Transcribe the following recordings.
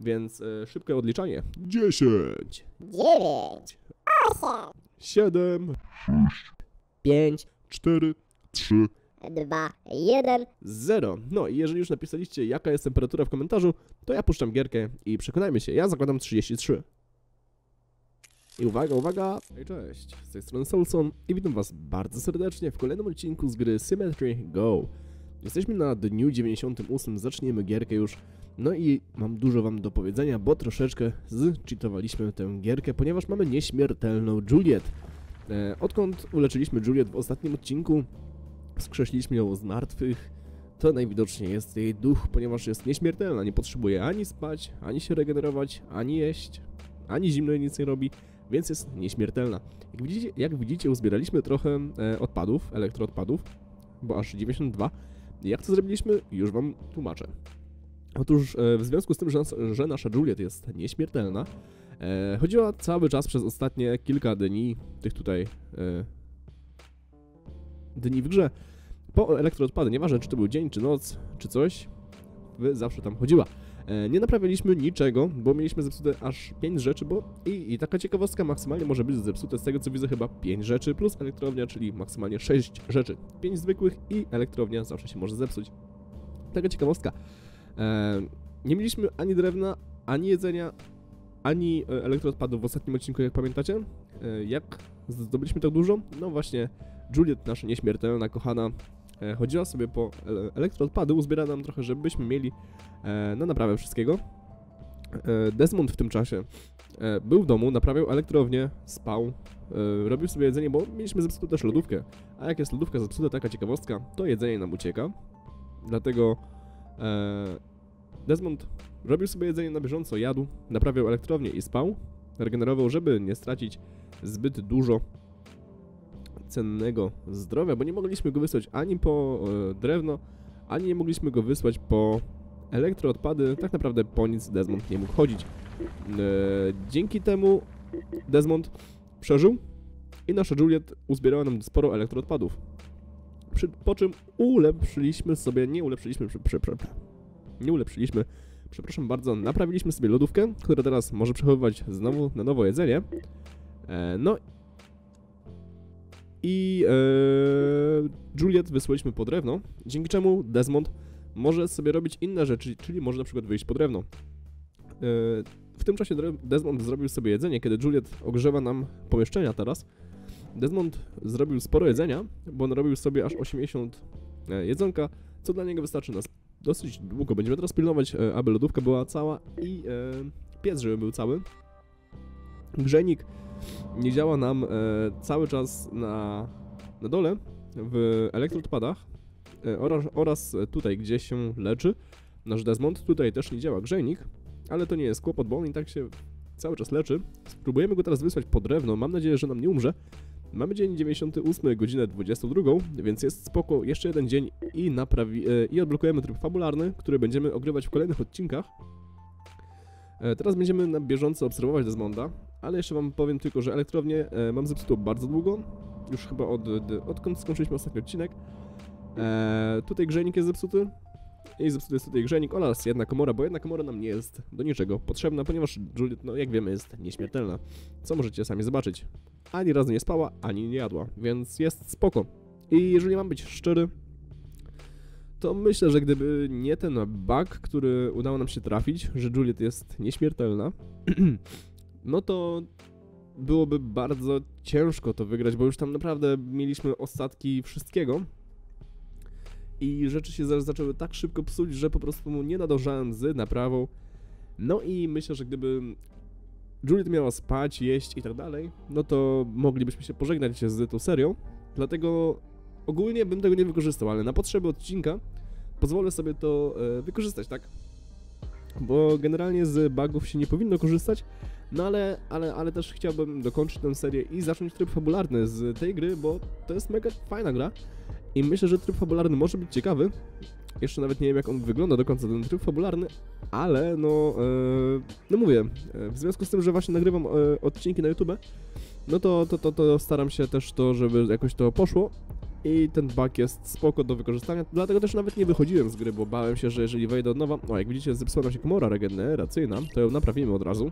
Więc e, szybkie odliczanie. 10, 9, 7, 5, 4, 3, 2, 1. 0. No i jeżeli już napisaliście jaka jest temperatura w komentarzu, to ja puszczam gierkę i przekonajmy się, ja zakładam 33. I uwaga, uwaga! Hej, cześć, z tej strony Solson i witam was bardzo serdecznie w kolejnym odcinku z gry Symmetry Go. Jesteśmy na dniu 98, zaczniemy gierkę już. No i mam dużo wam do powiedzenia, bo troszeczkę zcheatowaliśmy tę gierkę, ponieważ mamy nieśmiertelną Juliet. E, odkąd uleczyliśmy Juliet w ostatnim odcinku, skrzesiliśmy ją z martwych, to najwidoczniej jest jej duch, ponieważ jest nieśmiertelna, nie potrzebuje ani spać, ani się regenerować, ani jeść, ani zimno nic nie robi, więc jest nieśmiertelna. Jak widzicie, jak widzicie uzbieraliśmy trochę e, odpadów, elektroodpadów, bo aż 92. Jak to zrobiliśmy? Już wam tłumaczę. Otóż e, w związku z tym, że, że nasza Juliet jest nieśmiertelna, e, chodziła cały czas przez ostatnie kilka dni, tych tutaj e, dni w grze, po elektroodpady, nieważne czy to był dzień, czy noc, czy coś, zawsze tam chodziła. E, nie naprawiliśmy niczego, bo mieliśmy zepsute aż 5 rzeczy, bo i, i taka ciekawostka maksymalnie może być zepsute z tego co widzę chyba 5 rzeczy plus elektrownia, czyli maksymalnie 6 rzeczy. 5 zwykłych i elektrownia zawsze się może zepsuć. Taka ciekawostka. E, nie mieliśmy ani drewna, ani jedzenia, ani e, elektroodpadów w ostatnim odcinku, jak pamiętacie. E, jak zdobyliśmy tak dużo? No właśnie, Juliet, nasza nieśmiertelna, kochana, chodziła sobie po ele- elektroodpady, uzbiera nam trochę, żebyśmy mieli na naprawę wszystkiego. Desmond w tym czasie był w domu, naprawiał elektrownię, spał, robił sobie jedzenie, bo mieliśmy zepsutą też lodówkę. A jak jest lodówka zepsuta, taka ciekawostka, to jedzenie nam ucieka. Dlatego Desmond robił sobie jedzenie na bieżąco, jadł, naprawiał elektrownię i spał. Regenerował, żeby nie stracić zbyt dużo cennego zdrowia, bo nie mogliśmy go wysłać ani po e, drewno, ani nie mogliśmy go wysłać po elektroodpady. Tak naprawdę po nic Desmond nie mógł chodzić. E, dzięki temu Desmond przeżył i nasza Juliet uzbierała nam sporo elektroodpadów. Przy, po czym ulepszyliśmy sobie, nie ulepszyliśmy, prze, prze, prze, nie ulepszyliśmy, przepraszam bardzo, naprawiliśmy sobie lodówkę, która teraz może przechowywać znowu na nowo jedzenie. E, no i e, Juliet wysłaliśmy po drewno, dzięki czemu Desmond może sobie robić inne rzeczy, czyli może na przykład wyjść po drewno. E, w tym czasie Desmond zrobił sobie jedzenie, kiedy Juliet ogrzewa nam pomieszczenia teraz. Desmond zrobił sporo jedzenia, bo on robił sobie aż 80 e, jedzonka, co dla niego wystarczy nas dosyć długo. Będziemy teraz pilnować, e, aby lodówka była cała i e, piec, żeby był cały. Grzejnik nie działa nam e, cały czas na, na dole w elektroodpadach e, oraz, oraz tutaj, gdzie się leczy nasz Desmond. Tutaj też nie działa grzejnik, ale to nie jest kłopot, bo on i tak się cały czas leczy. Spróbujemy go teraz wysłać po drewno. Mam nadzieję, że nam nie umrze. Mamy dzień 98, godzinę 22, więc jest spoko. Jeszcze jeden dzień i naprawi e, i odblokujemy tryb fabularny, który będziemy ogrywać w kolejnych odcinkach. E, Teraz będziemy na bieżąco obserwować Desmonda, ale jeszcze wam powiem tylko, że elektrownię e, mam zepsutą bardzo długo, już chyba od, od odkąd skończyliśmy ostatni odcinek. Tutaj grzejnik jest zepsuty i zepsuty jest tutaj grzejnik oraz jedna komora, bo jedna komora nam nie jest do niczego potrzebna, ponieważ Juliet, no jak wiemy, jest nieśmiertelna, co możecie sami zobaczyć. Ani razu nie spała, ani nie jadła, więc jest spoko. I jeżeli mam być szczery, to myślę, że gdyby nie ten bug, który udało nam się trafić, że Juliet jest nieśmiertelna, no to byłoby bardzo ciężko to wygrać, bo już tam naprawdę mieliśmy ostatki wszystkiego. I rzeczy się za- zaczęły tak szybko psuć, że po prostu nie nadążałem z naprawą. No i myślę, że gdyby Juliet miała spać, jeść i tak dalej, no to moglibyśmy się pożegnać z tą serią. Dlatego ogólnie bym tego nie wykorzystał, ale na potrzeby odcinka pozwolę sobie to e, wykorzystać, tak? Bo generalnie z bugów się nie powinno korzystać, no ale, ale, ale też chciałbym dokończyć tę serię i zacząć tryb fabularny z tej gry, bo to jest mega fajna gra i myślę, że tryb fabularny może być ciekawy. Jeszcze nawet nie wiem jak on wygląda do końca ten tryb fabularny, ale no, e, no mówię, e, w związku z tym, że właśnie nagrywam e, odcinki na YouTube, no to, to, to, to staram się też to, żeby jakoś to poszło i ten bug jest spoko do wykorzystania, dlatego też nawet nie wychodziłem z gry, bo bałem się, że jeżeli wejdę od nowa, o jak widzicie zepsuła nam się komora regeneracyjna, to ją naprawimy od razu.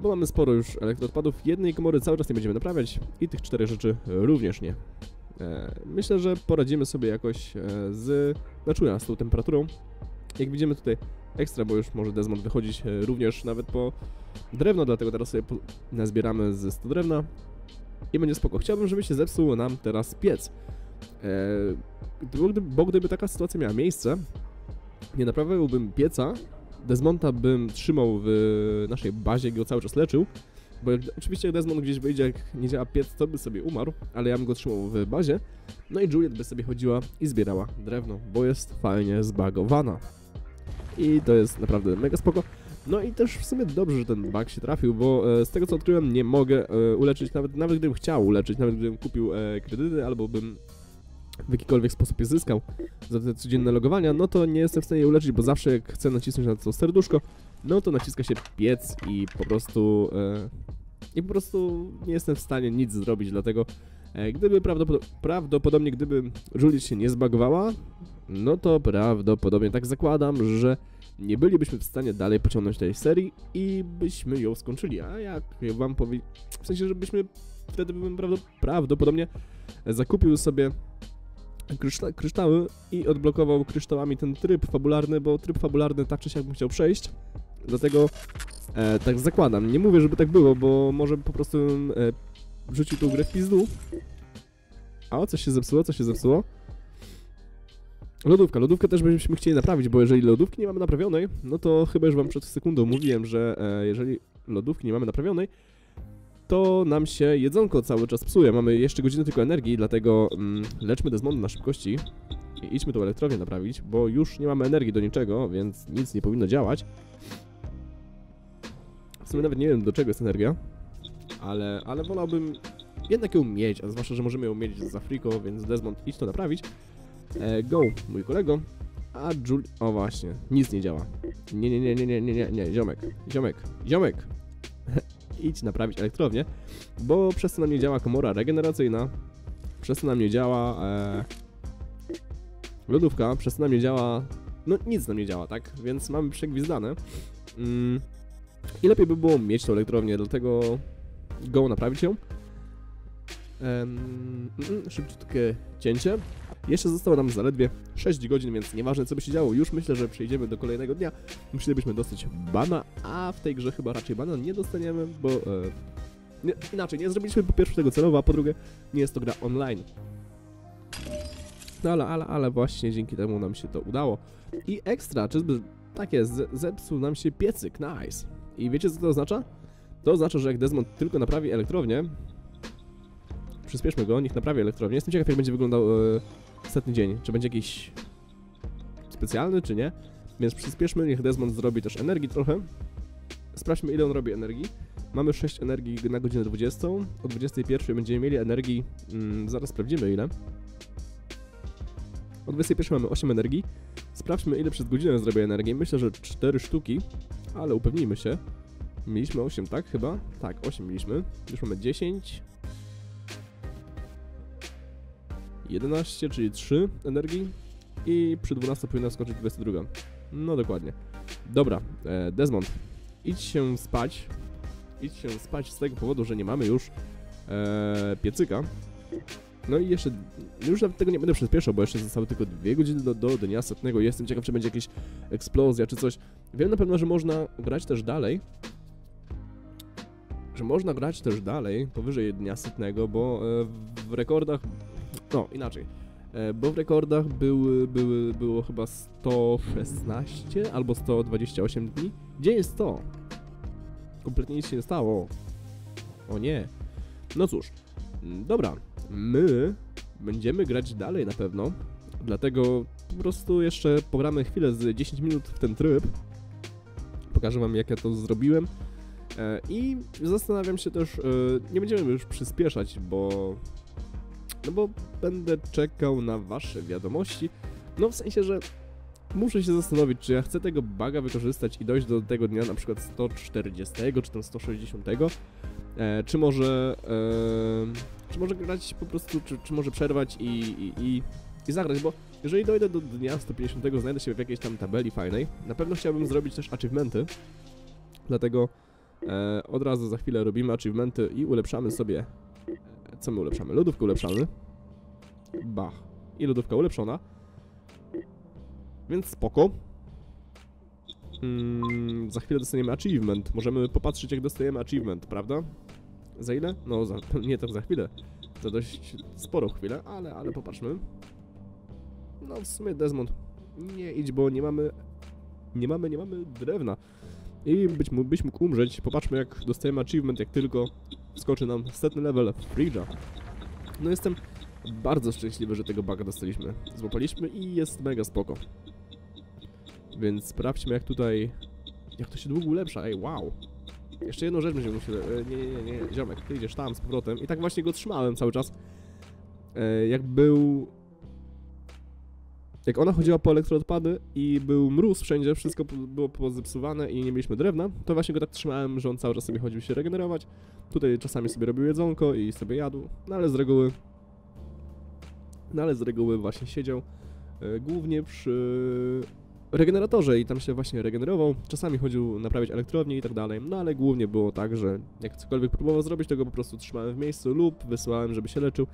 Bo mamy sporo już elektroodpadów, jednej komory cały czas nie będziemy naprawiać i tych czterech rzeczy również nie. E, myślę, że poradzimy sobie jakoś e, z, znaczy z tą temperaturą. Jak widzimy tutaj ekstra, bo już może Desmond wychodzić e, również nawet po drewno, dlatego teraz sobie nazbieramy ze 100 drewna i będzie spoko. Chciałbym, żeby się zepsuł nam teraz piec. Bo, gdyby, bo gdyby taka sytuacja miała miejsce, nie naprawiałbym pieca, Desmonta bym trzymał w naszej bazie i go cały czas leczył, bo oczywiście jak Desmond gdzieś wyjdzie, jak nie działa piec, to by sobie umarł, ale ja bym go trzymał w bazie, no i Juliet by sobie chodziła i zbierała drewno, bo jest fajnie zbagowana. I to jest naprawdę mega spoko. No i też w sumie dobrze, że ten bug się trafił, bo e, z tego co odkryłem nie mogę e, uleczyć, nawet, nawet gdybym chciał uleczyć, nawet gdybym kupił e, kredyty albo bym w jakikolwiek sposób je zyskał za te codzienne logowania, no to nie jestem w stanie je uleczyć, bo zawsze jak chcę nacisnąć na to serduszko, no to naciska się piec i po prostu e, i po prostu nie jestem w stanie nic zrobić, dlatego e, gdyby prawdopod prawdopodobnie gdyby Juliet się nie zbagowała, no to prawdopodobnie tak zakładam, że nie bylibyśmy w stanie dalej pociągnąć tej serii i byśmy ją skończyli. A jak wam powiedzieć, w sensie, żebyśmy wtedy bym prawdo prawdopodobnie zakupił sobie kryszta kryształy i odblokował kryształami ten tryb fabularny, bo tryb fabularny tak czy siak bym chciał przejść. Dlatego e, tak zakładam. Nie mówię, żeby tak było, bo może po prostu bym e, wrzucił tą grę w pizdu. A o, coś się zepsuło, coś się zepsuło. Lodówka. Lodówkę też byśmy chcieli naprawić, bo jeżeli lodówki nie mamy naprawionej, no to chyba już wam przed sekundą mówiłem, że e, jeżeli lodówki nie mamy naprawionej, to nam się jedzonko cały czas psuje. Mamy jeszcze godzinę tylko energii, dlatego mm, leczmy Desmonda na szybkości i idźmy tą elektrownię naprawić, bo już nie mamy energii do niczego, więc nic nie powinno działać. W sumie nawet nie wiem do czego jest energia, ale, ale wolałbym jednak ją mieć, a zwłaszcza, że możemy ją mieć z Afriko, więc Desmond idź to naprawić. E, go, mój kolego. A Jul... O właśnie, nic nie działa. Nie, nie, nie, nie, nie, nie, nie, nie, ziomek, ziomek, ziomek. Idź naprawić elektrownię, bo przez to nam nie działa komora regeneracyjna, przez to nam nie działa e, lodówka, przez to nam nie działa... No nic nam nie działa, tak? Więc mamy przegwizdane. Mm. I lepiej by było mieć tą elektrownię, dlatego go naprawić ją. Mm, szybciutkie cięcie. Jeszcze zostało nam zaledwie 6 godzin, więc nieważne co by się działo, już myślę, że przejdziemy do kolejnego dnia. Musielibyśmy dostać bana, a w tej grze chyba raczej bana nie dostaniemy, bo... E, nie, inaczej, nie zrobiliśmy po pierwsze tego celowo, a po drugie nie jest to gra online. No ale, ale, ale właśnie dzięki temu nam się to udało. I ekstra, czy zbyt, tak jest, ze- zepsuł nam się piecyk, nice. I wiecie co to oznacza? To oznacza, że jak Desmond tylko naprawi elektrownię, przyspieszmy go, niech naprawi elektrownię. Jestem ciekaw jak będzie wyglądał e, setny dzień. Czy będzie jakiś specjalny, czy nie. Więc przyspieszmy, niech Desmond zrobi też energii trochę. Sprawdźmy ile on robi energii. Mamy 6 energii na godzinę 20. O 21 będziemy mieli energii, mm, zaraz sprawdzimy ile. O 21 mamy 8 energii. Sprawdźmy ile przez godzinę zrobi energii. Myślę, że 4 sztuki, ale upewnijmy się. Mieliśmy 8, tak? Chyba? Tak, 8 mieliśmy. Już mamy 10. 11, czyli 3 energii. I przy 12 powinna skoczyć 22. No dokładnie. Dobra, e, Desmond, idź się spać. Idź się spać z tego powodu, że nie mamy już e, piecyka. No i jeszcze, już nawet tego nie będę przyspieszał, bo jeszcze zostały tylko dwie godziny do, do dnia setnego. Jestem ciekaw, czy będzie jakaś eksplozja czy coś. Wiem na pewno, że można grać też dalej. Że można grać też dalej, powyżej dnia setnego, bo e, w rekordach... No, inaczej. E, bo w rekordach były, były, było chyba 116 albo 128 dni. Gdzie jest to? Kompletnie nic się nie stało. O nie. No cóż, mm, dobra. My będziemy grać dalej na pewno. Dlatego po prostu jeszcze pogramy chwilę z 10 minut w ten tryb. Pokażę wam jak ja to zrobiłem. E, I zastanawiam się też, e, nie będziemy już przyspieszać, bo no bo będę czekał na wasze wiadomości. No w sensie, że muszę się zastanowić, czy ja chcę tego buga wykorzystać i dojść do tego dnia na przykład 140 czy tam 160, E, czy może... E, czy może grać po prostu, czy, czy może przerwać i, i, i, i zagrać, bo jeżeli dojdę do dnia 150, znajdę się w jakiejś tam tabeli fajnej, na pewno chciałbym zrobić też achievementy, dlatego e, od razu za chwilę robimy achievementy i ulepszamy sobie... Co my ulepszamy? Lodówkę ulepszamy. Bach. I lodówka ulepszona. Więc spoko. Mm, za chwilę dostaniemy achievement. Możemy popatrzeć jak dostajemy achievement, prawda? Za ile? No, za, nie tak za chwilę. Za dość sporo chwilę, ale, ale popatrzmy. No, w sumie Desmond, nie idź, bo nie mamy... Nie mamy, nie mamy drewna. I być, byś mógł umrzeć. Popatrzmy jak dostajemy achievement, jak tylko skoczy nam setny level Fridge'a. No jestem bardzo szczęśliwy, że tego buga dostaliśmy. Złapaliśmy i jest mega spoko. Więc sprawdźmy jak tutaj... Jak to się długo ulepsza, ej, wow. Jeszcze jedną rzecz będziemy musieli... e, Nie, nie, nie, nie, ziomek, ty idziesz tam z powrotem. I tak właśnie go trzymałem cały czas. E, jak był... Jak ona chodziła po elektroodpady i był mróz wszędzie, wszystko było pozepsuwane i nie mieliśmy drewna, to właśnie go tak trzymałem, że on cały czas sobie chodził się regenerować. Tutaj czasami sobie robił jedzonko i sobie jadł, no ale z reguły... No ale z reguły właśnie siedział e, głównie przy regeneratorze i tam się właśnie regenerował. Czasami chodził naprawiać elektrownię i tak dalej, no ale głównie było tak, że jak cokolwiek próbował zrobić, to go po prostu trzymałem w miejscu lub wysyłałem, żeby się leczył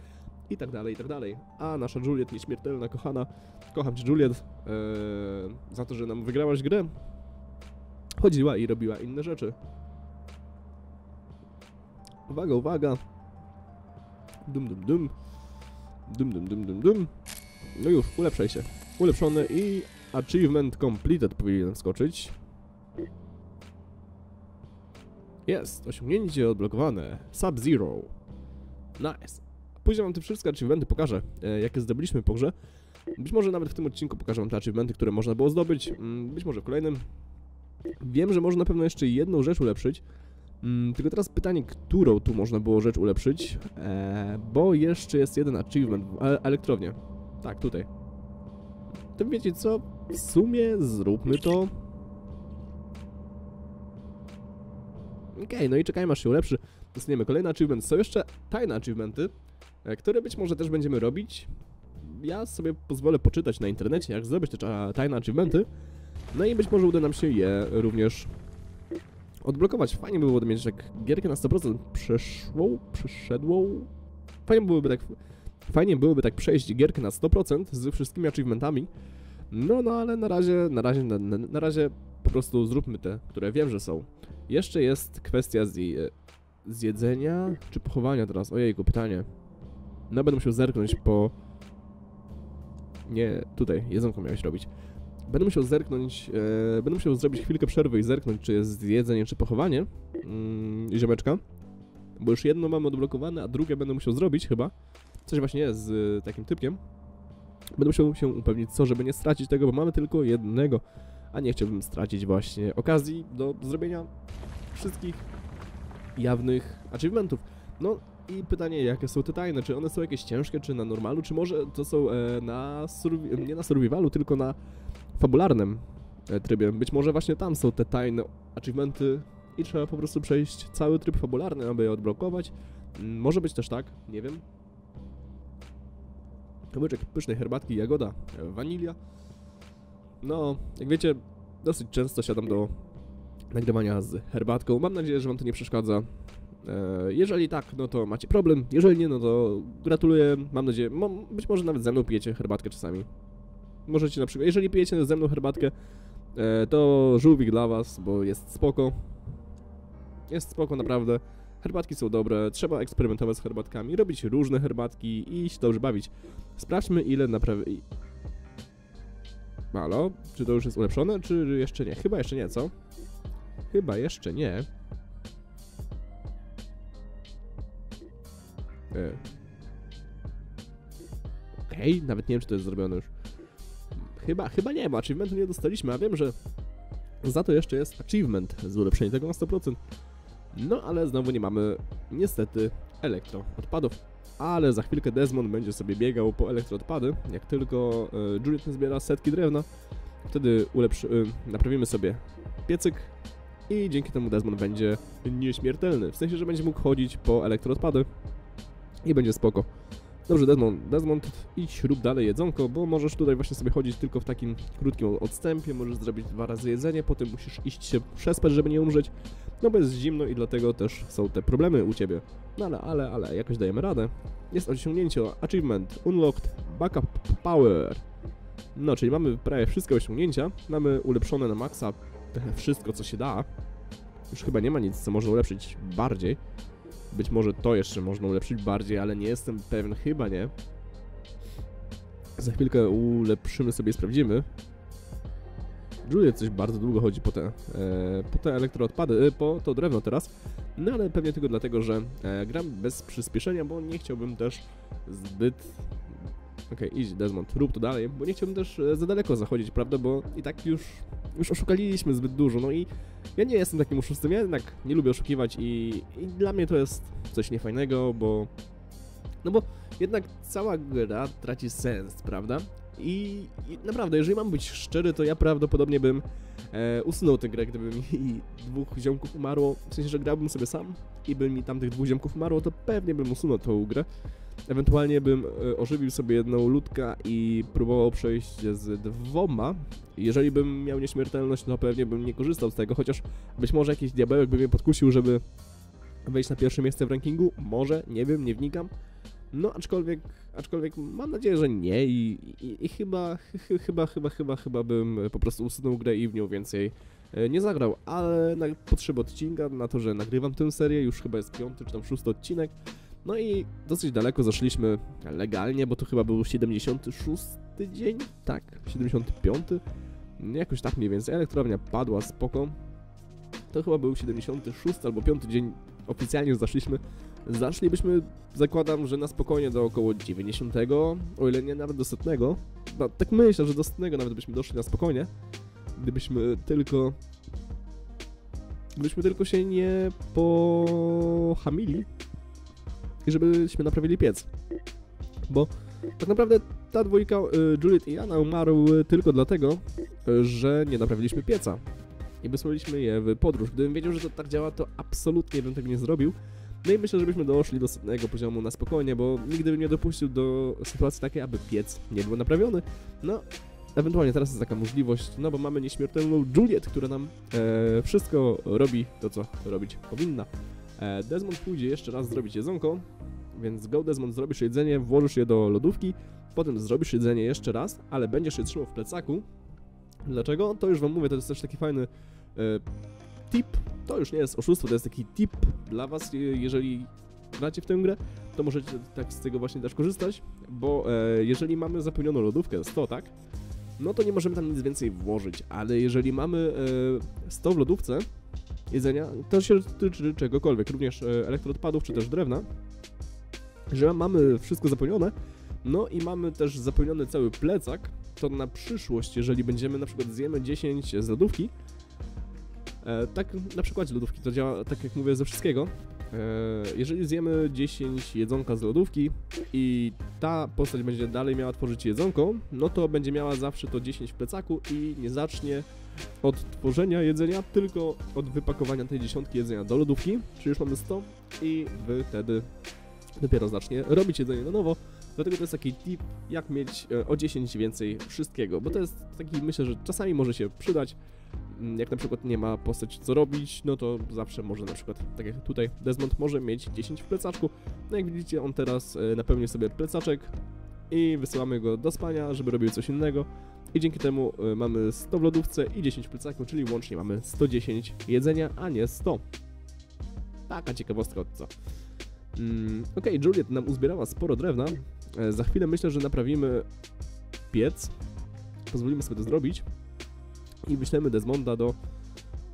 i tak dalej, i tak dalej. A nasza Juliet, nieśmiertelna, kochana, kocham cię Juliet, eee, za to, że nam wygrałaś grę, chodziła i robiła inne rzeczy. Uwaga, uwaga. Dum, dum, dum. Dum, dum, dum, dum, dum. No już, ulepszaj się. Ulepszony i achievement completed powinien skoczyć. Jest, osiągnięcie odblokowane. Sub-Zero. Nice. Później wam te wszystkie achievementy pokażę, e, jakie zdobyliśmy po grze. Być może nawet w tym odcinku pokażę wam te achievementy, które można było zdobyć. Mm, Być może w kolejnym. Wiem, że można na pewno jeszcze jedną rzecz ulepszyć. Mm, Tylko teraz pytanie, którą tu można było rzecz ulepszyć? E, bo jeszcze jest jeden achievement e- elektrowni. Tak, tutaj. To wiecie co? W sumie zróbmy to. Okej, no i czekajmy aż się ulepszy. Dostaniemy kolejny achievement. Są jeszcze tajne achievementy, które być może też będziemy robić. Ja sobie pozwolę poczytać na internecie, jak zdobyć te tajne achievementy. No i być może uda nam się je również odblokować. Fajnie by było mieć jak gierkę na 100% przeszłą, przeszedłą. Fajnie byłoby tak... Fajnie byłoby tak przejść gierkę na 100% z wszystkimi achievementami. No, no ale na razie, na razie, na, na, na razie po prostu zróbmy te, które wiem, że są. Jeszcze jest kwestia zje, zjedzenia czy pochowania teraz. Ojejku, pytanie. No będę musiał zerknąć po... Nie, tutaj, jedzonko miałeś robić. Będę musiał zerknąć, e, będę musiał zrobić chwilkę przerwy i zerknąć, czy jest jedzenie, czy pochowanie mm, ziomeczka. Bo już jedno mamy odblokowane, a drugie będę musiał zrobić chyba. Coś właśnie jest z e, takim typkiem. Będę musiał się upewnić co, żeby nie stracić tego, bo mamy tylko jednego. A nie chciałbym stracić właśnie okazji do zrobienia wszystkich jawnych achievementów. No i pytanie, jakie są te tajne? Czy one są jakieś ciężkie, czy na normalu, czy może to są e, na nie na survivalu, tylko na fabularnym e, trybie. Być może właśnie tam są te tajne achievementy i trzeba po prostu przejść cały tryb fabularny, aby je odblokować. Mm, Może być też tak, nie wiem. Kamyczek pysznej herbatki, jagoda, e, wanilia. No, jak wiecie, dosyć często siadam do nagrywania z herbatką. Mam nadzieję, że wam to nie przeszkadza. E, Jeżeli tak, no to macie problem. Jeżeli nie, no to gratuluję. Mam nadzieję, być może nawet ze mną pijecie herbatkę czasami. Możecie na przykład, jeżeli pijecie ze mną herbatkę, e, to żółwik dla was, bo jest spoko. Jest spoko, naprawdę. Herbatki są dobre, trzeba eksperymentować z herbatkami, robić różne herbatki i się dobrze bawić. Sprawdźmy ile naprawdę... Halo? Czy to już jest ulepszone, czy jeszcze nie? Chyba jeszcze nie, co? Chyba jeszcze nie. E. Okej, nawet nie wiem, czy to jest zrobione już. Chyba, chyba nie, bo achievementu nie dostaliśmy, a wiem, że za to jeszcze jest achievement z ulepszenia tego na 100%. No, ale znowu nie mamy, niestety, elektroodpadów. Ale za chwilkę Desmond będzie sobie biegał po elektroodpady. Jak tylko e, Juliet zbiera setki drewna, wtedy ulepszy, e, naprawimy sobie piecyk i dzięki temu Desmond będzie nieśmiertelny. W sensie, że będzie mógł chodzić po elektroodpady i będzie spoko. Dobrze, Desmond, Desmond, idź rób dalej jedzonko, bo możesz tutaj właśnie sobie chodzić tylko w takim krótkim odstępie, możesz zrobić dwa razy jedzenie, potem musisz iść się przespać, żeby nie umrzeć, no bo jest zimno i dlatego też są te problemy u Ciebie. No ale, ale, ale, jakoś dajemy radę. Jest osiągnięcie, achievement, unlocked, backup power. No, czyli mamy prawie wszystkie osiągnięcia, mamy ulepszone na maksa wszystko, co się da. Już chyba nie ma nic, co można ulepszyć bardziej. Być może to jeszcze można ulepszyć bardziej, ale nie jestem pewien, chyba nie. Za chwilkę ulepszymy sobie i sprawdzimy. Juliet coś bardzo długo chodzi po te, e, po te elektroodpady, e, po to drewno teraz. No ale pewnie tylko dlatego, że e, gram bez przyspieszenia, bo nie chciałbym też zbyt... Okej, okay, idź Desmond, rób to dalej, bo nie chciałbym też e, za daleko zachodzić, prawda, bo i tak już, już oszukaliśmy zbyt dużo, no i ja nie jestem takim oszustem, ja jednak nie lubię oszukiwać i, i dla mnie to jest coś niefajnego, bo... No bo jednak cała gra traci sens, prawda? I, I, naprawdę, jeżeli mam być szczery, to ja prawdopodobnie bym e, usunął tę grę, gdyby mi dwóch ziomków umarło. W sensie, że grałbym sobie sam i by mi tam tych dwóch ziomków umarło, to pewnie bym usunął tą grę. Ewentualnie bym e, ożywił sobie jedną ludkę i próbował przejść z dwoma. Jeżeli bym miał nieśmiertelność, to pewnie bym nie korzystał z tego, chociaż być może jakiś diabełek by mnie podkusił, żeby wejść na pierwsze miejsce w rankingu. Może, nie wiem, nie wnikam. No, aczkolwiek, aczkolwiek mam nadzieję, że nie i, i, i chyba, ch, chyba, chyba, chyba, chyba bym po prostu usunął grę i w nią więcej e, nie zagrał, ale na potrzeby odcinka, na to, że nagrywam tę serię, już chyba jest piąty czy tam szósty odcinek, no i dosyć daleko zaszliśmy legalnie, bo to chyba był 76 dzień, tak, 75, jakoś tak mniej więcej, elektrownia padła, spoko, to chyba był 76 albo 5 dzień. Oficjalnie zaszliśmy. Zaszlibyśmy, zakładam, że na spokojnie do około 90, o ile nie nawet do setnego. No, tak myślę, że do setnego nawet byśmy doszli na spokojnie, gdybyśmy tylko... Gdybyśmy tylko się nie pohamili i żebyśmy naprawili piec. Bo tak naprawdę ta dwójka, y, Juliet i Anna umarły tylko dlatego, że nie naprawiliśmy pieca. I wysłaliśmy je w podróż. Gdybym wiedział, że to tak działa, to absolutnie bym tego nie zrobił. No i myślę, żebyśmy doszli do setnego poziomu na spokojnie, bo nigdy bym nie dopuścił do sytuacji takiej, aby piec nie był naprawiony. No, ewentualnie teraz jest taka możliwość, no bo mamy nieśmiertelną Juliet, która nam e, wszystko robi to, co robić powinna. E, Desmond pójdzie jeszcze raz zrobić jedzonko, więc go Desmond zrobisz jedzenie, włożysz je do lodówki, potem zrobisz jedzenie jeszcze raz, ale będziesz je trzymał w plecaku. Dlaczego? To już wam mówię, to jest też taki fajny e, tip, to już nie jest oszustwo, to jest taki tip dla was, jeżeli gracie w tę grę, to możecie tak z tego właśnie też korzystać, bo e, jeżeli mamy zapełnioną lodówkę 100, tak, no to nie możemy tam nic więcej włożyć, ale jeżeli mamy e, 100 w lodówce jedzenia, to się tyczy czegokolwiek, również e, elektroodpadów czy też drewna, że mamy wszystko zapełnione, no i mamy też zapełniony cały plecak, to na przyszłość, jeżeli będziemy na przykład zjemy 10 z lodówki, E, tak na przykładzie lodówki to działa tak jak mówię ze wszystkiego. E, jeżeli zjemy 10 jedzonka z lodówki i ta postać będzie dalej miała tworzyć jedzonko, no to będzie miała zawsze to 10 w plecaku i nie zacznie od tworzenia jedzenia, tylko od wypakowania tej dziesiątki jedzenia do lodówki, czyli już mamy 100 i wtedy dopiero zacznie robić jedzenie na nowo. Dlatego to jest taki tip, jak mieć e, o 10 więcej wszystkiego, bo to jest taki, myślę, że czasami może się przydać, Mm, jak na przykład nie ma postać co robić, no to zawsze może na przykład, tak jak tutaj, Desmond może mieć 10 w plecaczku. No jak widzicie, on teraz e, napełnił sobie plecaczek i wysyłamy go do spania, żeby robił coś innego. I dzięki temu e, mamy 100 w lodówce i 10 w plecaku, czyli łącznie mamy 110 jedzenia, a nie 100. Taka ciekawostka od co. Mm, ok, Juliet nam uzbierała sporo drewna. E, za chwilę myślę, że naprawimy piec. Pozwolimy sobie to zrobić i wyślemy Desmonda do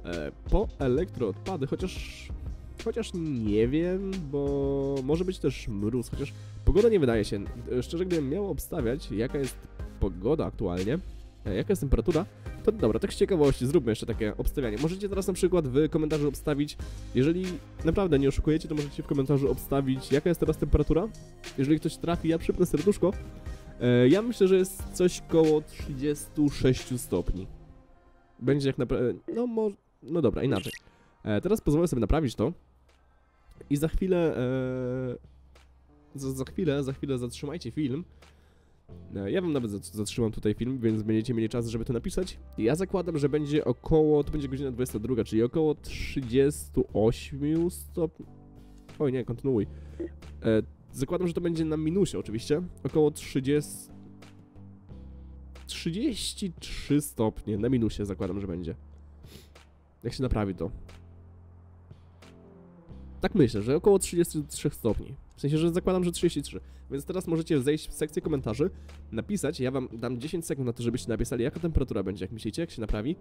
e, po elektroodpady, chociaż chociaż nie wiem, bo może być też mróz, chociaż pogoda nie wydaje się, e, szczerze gdybym miał obstawiać jaka jest pogoda aktualnie, e, jaka jest temperatura, to dobra, tak z ciekawości zróbmy jeszcze takie obstawianie. Możecie teraz na przykład w komentarzu obstawić, jeżeli naprawdę nie oszukujecie, to możecie w komentarzu obstawić jaka jest teraz temperatura. Jeżeli ktoś trafi, ja przypnę serduszko. E, ja myślę, że jest coś koło 36 stopni będzie jak naprawdę, no mo no dobra, inaczej. E, teraz pozwolę sobie naprawić to i za chwilę, e, za, za chwilę, za chwilę zatrzymajcie film. E, Ja wam nawet zat- zatrzymam tutaj film, więc będziecie mieli czas, żeby to napisać. Ja zakładam, że będzie około, to będzie godzina 22, czyli około 38 stopni. Oj nie, kontynuuj. E, zakładam, że to będzie na minusie oczywiście. Około 30... 33 stopnie na minusie zakładam, że będzie. Jak się naprawi to. Tak myślę, że około 33 stopni. W sensie, że zakładam, że 33. Więc teraz możecie zejść w sekcję komentarzy, napisać. Ja wam dam 10 sekund na to, żebyście napisali, jaka temperatura będzie, jak myślicie, jak się naprawi.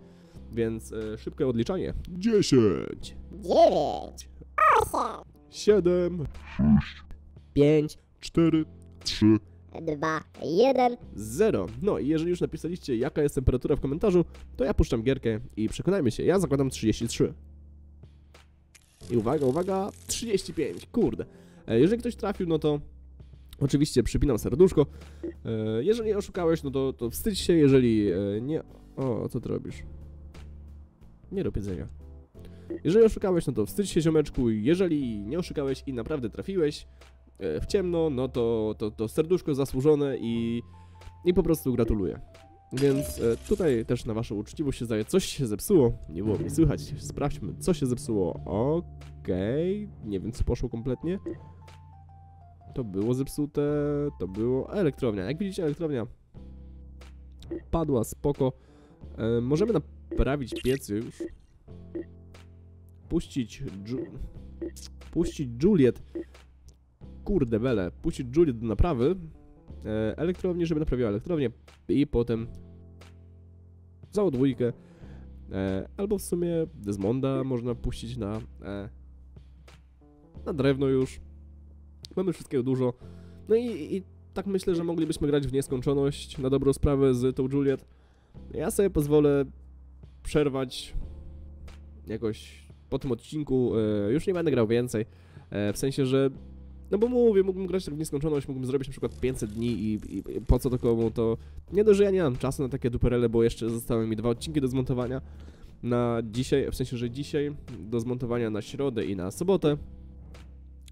Więc e, szybkie odliczanie. 10, 9, 7, 5, 4, 3, 2, 1. 0. No i jeżeli już napisaliście, jaka jest temperatura w komentarzu, to ja puszczam gierkę i przekonajmy się. Ja zakładam 33. I uwaga, uwaga, 35. Kurde. E, Jeżeli ktoś trafił, no to oczywiście przypinam serduszko. E, Jeżeli oszukałeś, no to, to wstydź się, jeżeli e, nie... O, co ty robisz? Nie rób jedzenia. Jeżeli oszukałeś, no to wstydź się ziomeczku. Jeżeli nie oszukałeś i naprawdę trafiłeś w ciemno, no to, to, to serduszko zasłużone i, i po prostu gratuluję. Więc tutaj też na waszą uczciwość się zdaje, coś się zepsuło. Nie było mnie słychać. Sprawdźmy, co się zepsuło. Okej, nie wiem co poszło kompletnie. To było zepsute, to było elektrownia. Jak widzicie, elektrownia padła, spoko. E, możemy naprawić piecy już. Puścić Ju Puścić Juliet. Kurde bele. Puścić Juliet do naprawy. E, elektrownię, żeby naprawiła elektrownię. I potem całą dwójkę. E, albo w sumie Desmonda można puścić na e, na drewno już. Mamy wszystkiego dużo. No i, i tak myślę, że moglibyśmy grać w nieskończoność na dobrą sprawę z tą Juliet. Ja sobie pozwolę przerwać jakoś po tym odcinku. E, już nie będę grał więcej. E, w sensie, że no bo mówię, mógłbym grać tak w nieskończoność, mógłbym zrobić na przykład 500 dni i, i, i po co to komu, to nie dość, że ja nie mam czasu na takie duperele, bo jeszcze zostały mi dwa odcinki do zmontowania na dzisiaj, w sensie, że dzisiaj do zmontowania na środę i na sobotę,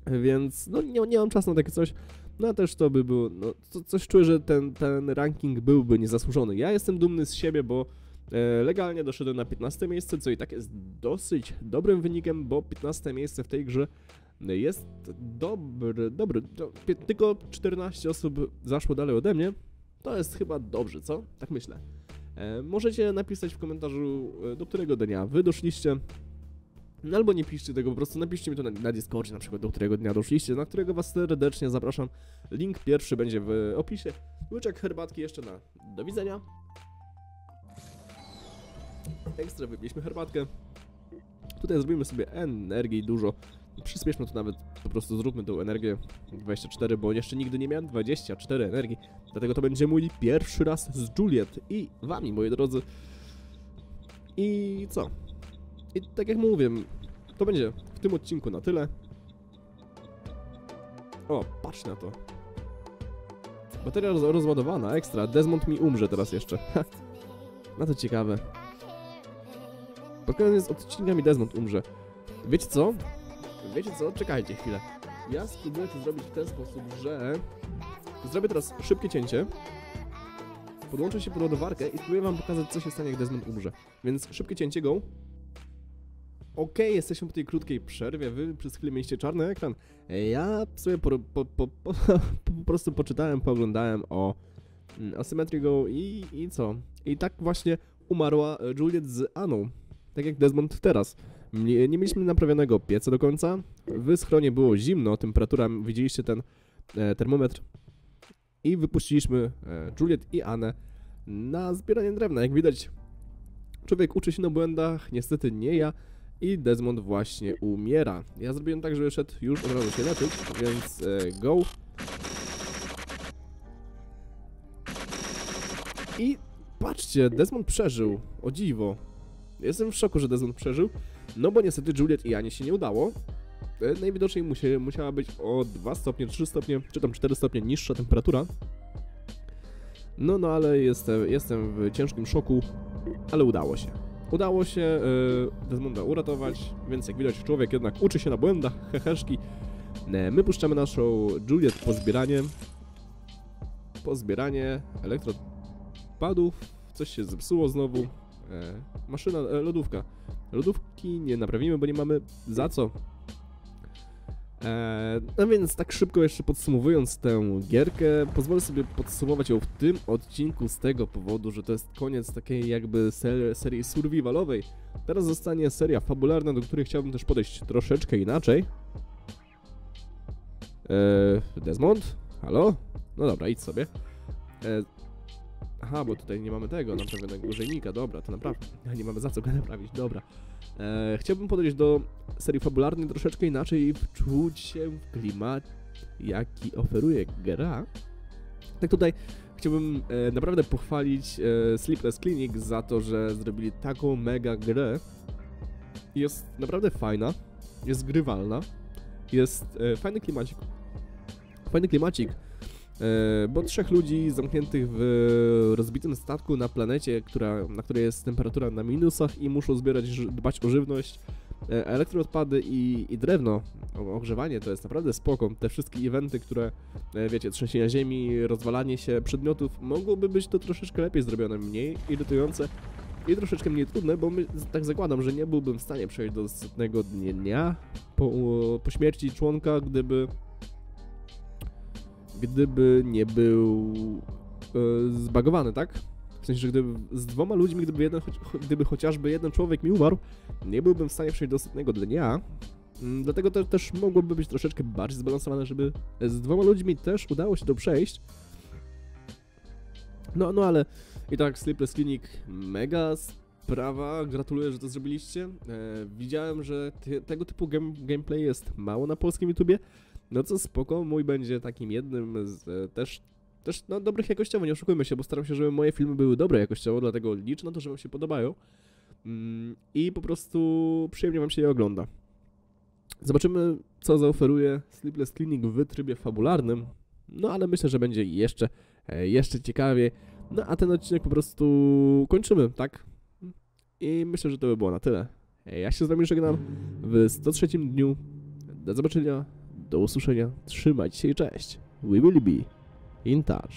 więc no nie, nie mam czasu na takie coś, no a też to by było, no co, coś czuję, że ten, ten ranking byłby niezasłużony. Ja jestem dumny z siebie, bo e, legalnie doszedłem na 15 miejsce, co i tak jest dosyć dobrym wynikiem, bo 15 miejsce w tej grze jest dobry, dobry. Do, tylko 14 osób zaszło dalej ode mnie. To jest chyba dobrze, co? Tak myślę. E, możecie napisać w komentarzu, e, do którego dnia wy doszliście. No Albo nie piszcie tego, po prostu napiszcie mi to na, na Discordzie, na przykład do którego dnia doszliście, na którego was serdecznie zapraszam. Link pierwszy będzie w opisie. Łyczek herbatki jeszcze na do widzenia. Ekstra wypiliśmy herbatkę. Tutaj zrobimy sobie energii dużo. Przyspieszmy to nawet, po prostu zróbmy tą energię 24, bo jeszcze nigdy nie miałem 24 energii. Dlatego to będzie mój pierwszy raz z Juliet i wami, moi drodzy. I co? I tak jak mówię, to będzie w tym odcinku na tyle. O, patrz na to. Bateria roz rozładowana, ekstra. Desmond mi umrze teraz jeszcze. Ha. Na to ciekawe. Pod koniec odcinka mi Desmond umrze. Wiecie co? Wiecie co? Czekajcie chwilę. Ja spróbuję to zrobić w ten sposób, że zrobię teraz szybkie cięcie. Podłączę się pod ładowarkę i spróbuję wam pokazać, co się stanie, jak Desmond umrze. Więc szybkie cięcie, go. Okej, jesteśmy po tej krótkiej przerwie, wy przez chwilę mieliście czarny ekran. Ja sobie po, po, po, po, prostu poczytałem, pooglądałem o, mm, o Symmetry Go i, i co? I tak właśnie umarła Juliet z Aną. Tak jak Desmond teraz. Nie, nie mieliśmy naprawionego pieca do końca. W schronie było zimno, temperatura, widzieliście ten e, termometr. I wypuściliśmy e, Juliet i Anę na zbieranie drewna. Jak widać, człowiek uczy się na błędach, niestety nie ja. I Desmond właśnie umiera. Ja zrobiłem tak, że szedł już od razu się leczyć, więc e, go. I patrzcie, Desmond przeżył. O dziwo. Jestem w szoku, że Desmond przeżył. No bo niestety Juliet i Anie się nie udało. E, Najwidoczniej musie, musiała być o 2 stopnie, 3 stopnie, czy tam 4 stopnie niższa temperatura. No, no ale jestem, jestem w ciężkim szoku, ale udało się. Udało się e, Desmonda uratować, więc jak widać człowiek jednak uczy się na błędach, heheszki. My puszczamy naszą Juliet po zbieranie. Po zbieranie elektropadów, coś się zepsuło znowu. E, maszyna, e, lodówka. Lodówki nie naprawimy, bo nie mamy za co. E, no więc tak szybko jeszcze podsumowując tę gierkę, pozwolę sobie podsumować ją w tym odcinku z tego powodu, że to jest koniec takiej jakby ser serii survivalowej. Teraz zostanie seria fabularna, do której chciałbym też podejść troszeczkę inaczej. E, Desmond? Halo? No dobra, idź sobie. E, aha, bo tutaj nie mamy tego naprawionego użyjnika, dobra, to naprawdę. Nie mamy za co go naprawić, dobra. E, chciałbym podejść do serii fabularnej troszeczkę inaczej i wczuć się w klimat, jaki oferuje gra. Tak tutaj chciałbym e, naprawdę pochwalić e, Sleepless Clinic za to, że zrobili taką mega grę. Jest naprawdę fajna, jest grywalna, jest e, fajny klimacik. Fajny klimacik, bo trzech ludzi zamkniętych w rozbitym statku na planecie, która, na której jest temperatura na minusach i muszą zbierać, dbać o żywność, e, elektroodpady i, i drewno, ogrzewanie to jest naprawdę spoko. Te wszystkie eventy, które, e, wiecie, trzęsienia ziemi, rozwalanie się przedmiotów, mogłoby być to troszeczkę lepiej zrobione, mniej irytujące i troszeczkę mniej trudne, bo my, tak zakładam, że nie byłbym w stanie przejść do setnego dnia po, po śmierci członka, gdyby gdyby nie był e, zbagowany, tak? W sensie, że gdyby z dwoma ludźmi, gdyby, jeden, gdyby chociażby jeden człowiek mi umarł, nie byłbym w stanie przejść do setnego dnia. Mm, Dlatego to też mogłoby być troszeczkę bardziej zbalansowane, żeby z dwoma ludźmi też udało się to przejść. No, no ale i tak Sleepless Clinic mega sprawa, gratuluję, że to zrobiliście. E, widziałem, że ty, tego typu game, gameplay jest mało na polskim YouTubie, no co spoko, mój będzie takim jednym z e, też, też no, dobrych jakościowo, nie oszukujmy się, bo staram się, żeby moje filmy były dobre jakościowo, dlatego liczę na to, że wam się podobają mm, i po prostu przyjemnie wam się je ogląda. Zobaczymy, co zaoferuje Sleepless Clinic w trybie fabularnym, no ale myślę, że będzie jeszcze, e, jeszcze ciekawie. No a ten odcinek po prostu kończymy, tak? I myślę, że to by było na tyle. E, Ja się z wami żegnam w 103 dniu. Do zobaczenia, do usłyszenia. Trzymajcie się i cześć. We will be in touch.